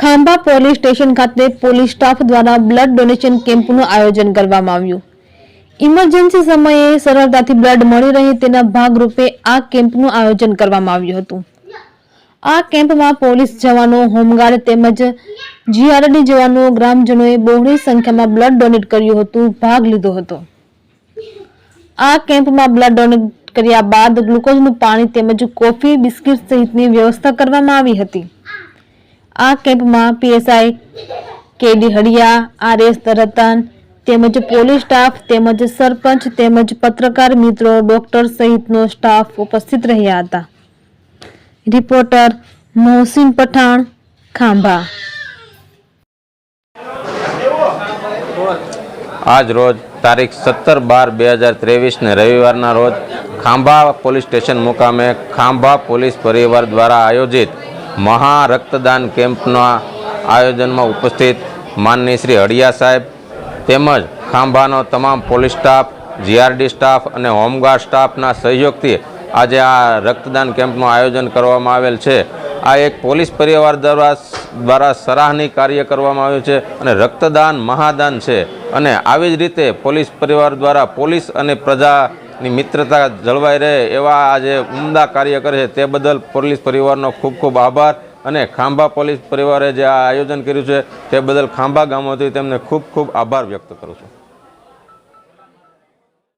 Khambha police station ખાતે police staff દ્વારા blood donation કેમ્પનું આયોજન કરવામાં આવ્યું. ઇમરજન્સી સમયે સરળતાથી બ્લડ મળી રહે તેના ભાગરૂપે આ કેમ્પનું આયોજન કરવામાં આવ્યું હતું. આ કેમ્પમાં પોલીસ જવાનો, હોમગાર્ડ તેમજ જીઆરડી જવાનો, ગ્રામજનોએ બહોળી સંખ્યામાં બ્લડ ડોનેટ કર્યું હતું, ભાગ લીધો હતો. આ કેમ્પમાં બ્લડ ડોનેટ કર્યા બાદ ગ્લુકોઝનું પાણી તેમજ કોફી, બિસ્કિટ સહિતની વ્યવસ્થા કરવામાં આવી હતી. આ કેમ્પમાં પીએસઆઈ કેડી હડિયા આરએસ તરતન, તેમજ પોલીસ સ્ટાફ, તેમજ સરપંચ, તેમજ પત્રકાર મિત્રો, ડોક્ટર સહિતનો સ્ટાફ ઉપસ્થિત રહ્યા હતા. રિપોર્ટર મોહસિન પઠાણ, ખાંભા. આજ રોજ તારીખ સત્તર બાર બે હજાર ત્રેવીસને રવિવારના રોજ ખાંભા પોલીસ સ્ટેશન મુકામે ખાંભા પોલીસ પરિવાર દ્વારા આયોજિત મહા રક્તદાન કેમ્પના આયોજનમાં ઉપસ્થિત માનની શ્રી હડિયા સાહેબ તેમજ ખાંભાનો તમામ પોલીસ સ્ટાફ, જીઆરડી સ્ટાફ અને હોમગાર્ડ સ્ટાફના સહયોગથી આજે આ રક્તદાન કેમ્પનું આયોજન કરવામાં આવેલ છે. આ એક પોલીસ પરિવાર દ્વારા દ્વારા સરાહની કાર્ય કરવામાં આવ્યું છે અને રક્તદાન મહાદાન છે. અને આવી જ રીતે પોલીસ પરિવાર દ્વારા પોલીસ અને પ્રજાની મિત્રતા જળવાઈ રહે એવા આજે ઉમદા કાર્ય કરે છે. તે બદલ પોલીસ પરિવારનો ખૂબ ખૂબ આભાર અને ખાંભા પોલીસ પરિવારે જે આ આયોજન કર્યું છે, તે બદલ ખાંભા ગામોથી તેમને ખૂબ ખૂબ આભાર વ્યક્ત કરું છું.